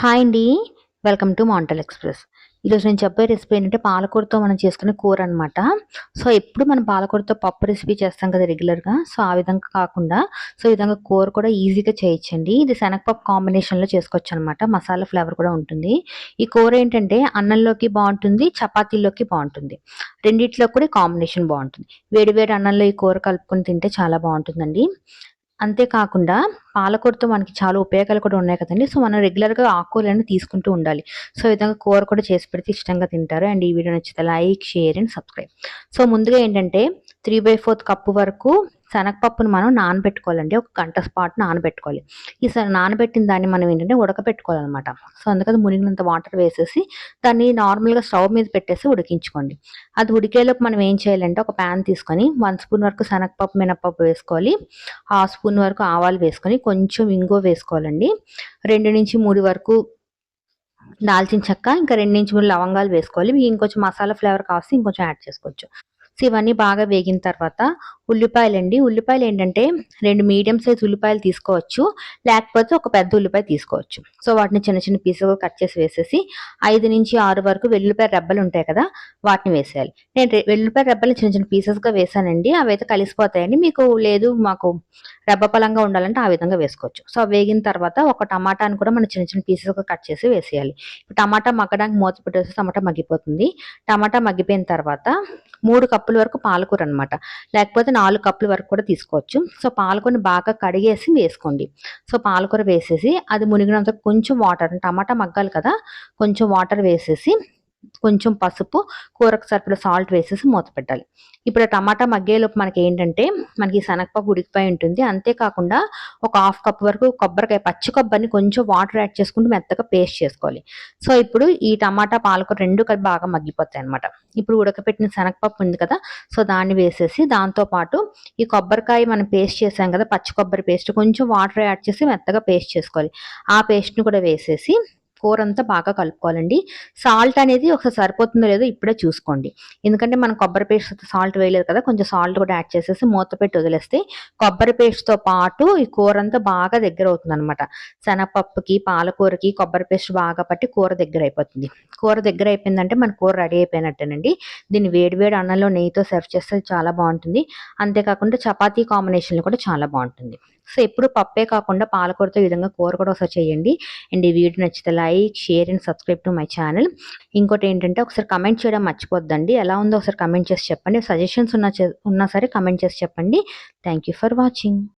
Hi అండి. Welcome to మాంటల్ express. ఈరోజు నేను చెప్పే రెసిపీ ఏంటంటే పాలకూరతో మనం చేసుకునే కూర అనమాట సో ఎప్పుడు మనం పాలకూరతో పప్పు రెసిపీ చేస్తాం కదా రెగ్యులర్గా సో ఆ విధంగా కాకుండా సో ఈ విధంగా కూర కూడా ఈజీగా చేయొచ్చండి. ఇది శనగపప్పు కాంబినేషన్లో చేసుకోవచ్చు అనమాట మసాలా ఫ్లేవర్ కూడా ఉంటుంది. ఈ కూర ఏంటంటే అన్నంలోకి బాగుంటుంది చపాతీల్లోకి బాగుంటుంది. రెండిట్లో కూడా కాంబినేషన్ బాగుంటుంది. వేడి వేడి అన్నంలో ఈ కూర కలుపుకొని తింటే చాలా బాగుంటుందండి. అంతేకాకుండా పాలకూరతో మనకి చాలా ఉపయోగాలు కూడా ఉన్నాయి కదండి. సో మనం రెగ్యులర్గా ఆకుకూరలను తీసుకుంటూ ఉండాలి. సో ఈ విధంగా కూర కూడా చేసి పెడితే ఇష్టంగా తింటారు. అండ్ ఈ వీడియో నచ్చితే like share and subscribe. So ముందుగా ఏంటంటే త్రీ బై ఫోర్త్ కప్పు వరకు శనగపప్పును మనం నానబెట్టుకోవాలండి. ఒక గంట స్పాట్ నానబెట్టుకోవాలి. ఈ నానబెట్టిన దాన్ని మనం ఏంటంటే ఉడకబెట్టుకోవాలన్నమాట. సో అందుకని మునిగినంత వాటర్ వేసేసి దాన్ని నార్మల్గా స్టవ్ మీద పెట్టేసి ఉడికించుకోండి. అది ఉడికేలోపు మనం ఏం చేయాలంటే ఒక ప్యాన్ తీసుకొని వన్ స్పూన్ వరకు శనగపప్పు మినపప్పు వేసుకోవాలి. హాఫ్ స్పూన్ వరకు ఆవాలు వేసుకొని కొంచెం ఇంగో వేసుకోవాలండి. రెండు నుంచి మూడు వరకు దాల్చిన చెక్క ఇంకా రెండు నుంచి మూడు లవంగాలు వేసుకోవాలి. మీకు ఇంకొంచెం మసాలా ఫ్లేవర్ కావాల్సి ఇంకొంచెం యాడ్ చేసుకోవచ్చు. సో ఇవన్నీ బాగా వేగిన తర్వాత ఉల్లిపాయలు అండి ఉల్లిపాయలు ఏంటంటే రెండు మీడియం సైజ్ ఉల్లిపాయలు తీసుకోవచ్చు. లేకపోతే ఒక పెద్ద ఉల్లిపాయ తీసుకోవచ్చు. సో వాటిని చిన్న చిన్న పీసులుగా కట్ చేసి వేసేసి ఐదు నుంచి ఆరు వరకు వెల్లుల్లిపాయ రెబ్బలు ఉంటాయి కదా వాటిని వేసేయాలి. నేను వెల్లుల్లిపాయ రెబ్బలు చిన్న చిన్న పీసెస్గా వేసానండి. అవి అయితే కలిసిపోతాయండి. మీకు లేదు మాకు రెబ్బ పలంగా ఉండాలంటే ఆ విధంగా వేసుకోవచ్చు. సో వేగిన తర్వాత ఒక టమాటాని కూడా మనం చిన్న చిన్న పీసెస్గా కట్ చేసి వేసేయాలి. టమాటా మగ్గడానికి మూత పెట్టేసి టమాటా మగ్గిపోతుంది. టమాటా మగ్గిపోయిన తర్వాత మూడు కప్పు కప్పుల వరకు పాలకూర అనమాట లేకపోతే నాలుగు కప్పుల వరకు కూడా తీసుకోవచ్చు. సో పాలకూరని బాగా కడిగేసి వేసుకోండి. సో పాలకూర వేసేసి అది మునిగినంత కొంచెం వాటర్ టమాటా మగ్గాలి కదా కొంచెం వాటర్ వేసేసి కొంచెం పసుపు కూరకు సరిపడ సాల్ట్ వేసేసి మూత పెట్టాలి. ఇప్పుడు టమాటా మగ్గేలోపు మనకి ఏంటంటే మనకి శనగపప్పు ఉడికిపోయి ఉంటుంది. అంతేకాకుండా ఒక హాఫ్ కప్ వరకు కొబ్బరికాయ పచ్చి కొబ్బరిని కొంచెం వాటర్ యాడ్ చేసుకుంటూ మెత్తగా పేస్ట్ చేసుకోవాలి. సో ఇప్పుడు ఈ టమాటా పాలకూర రెండు కలిపి బాగా మగ్గిపోతాయి అనమాట ఇప్పుడు ఉడకపెట్టిన శనగపప్పు ఉంది కదా సో దాన్ని వేసేసి దాంతోపాటు ఈ కొబ్బరికాయ మనం పేస్ట్ చేసాం కదా పచ్చి కొబ్బరి పేస్ట్ కొంచెం వాటర్ యాడ్ చేసి మెత్తగా పేస్ట్ చేసుకోవాలి. ఆ పేస్ట్ని కూడా వేసేసి కూర అంతా బాగా కలుపుకోవాలండి. సాల్ట్ అనేది ఒకసారి సరిపోతుందో లేదో ఇప్పుడే చూసుకోండి. ఎందుకంటే మనం కొబ్బరి పేస్ట్ సాల్ట్ వేయలేదు కదా కొంచెం సాల్ట్ కూడా యాడ్ చేసేసి మూత పెట్టి వదిలేస్తే కొబ్బరి పేస్ట్తో పాటు ఈ కూర అంతా బాగా దగ్గర అవుతుంది అనమాట శనగపప్పుకి పాలకూరకి కొబ్బరి పేస్ట్ బాగా పట్టి కూర దగ్గర అయిపోతుంది. కూర దగ్గర అయిపోయిందంటే మన కూర రెడీ అయిపోయినట్టేనండి. దీన్ని వేడివేడి అన్నంలో నెయ్యితో సర్వ్ చేస్తే చాలా బాగుంటుంది. అంతేకాకుండా చపాతీ కాంబినేషన్లు కూడా చాలా బాగుంటుంది. సో ఎప్పుడు పప్పే కాకుండా పాలకూరతో ఈ విధంగా కూర కూడా ఒకసారి చేయండి. అండ్ ఈ వీడియో నచ్చితే like share and subscribe to my channel. ఇంకోటి ఏంటంటే ఒకసారి కమెంట్ చేయడం మర్చిపోద్దండి. ఎలా ఉందో ఒకసారి కమెంట్ చేసి చెప్పండి. సజెషన్స్ ఉన్నా ఉన్నా సరే కమెంట్ చేసి చెప్పండి. Thank for watching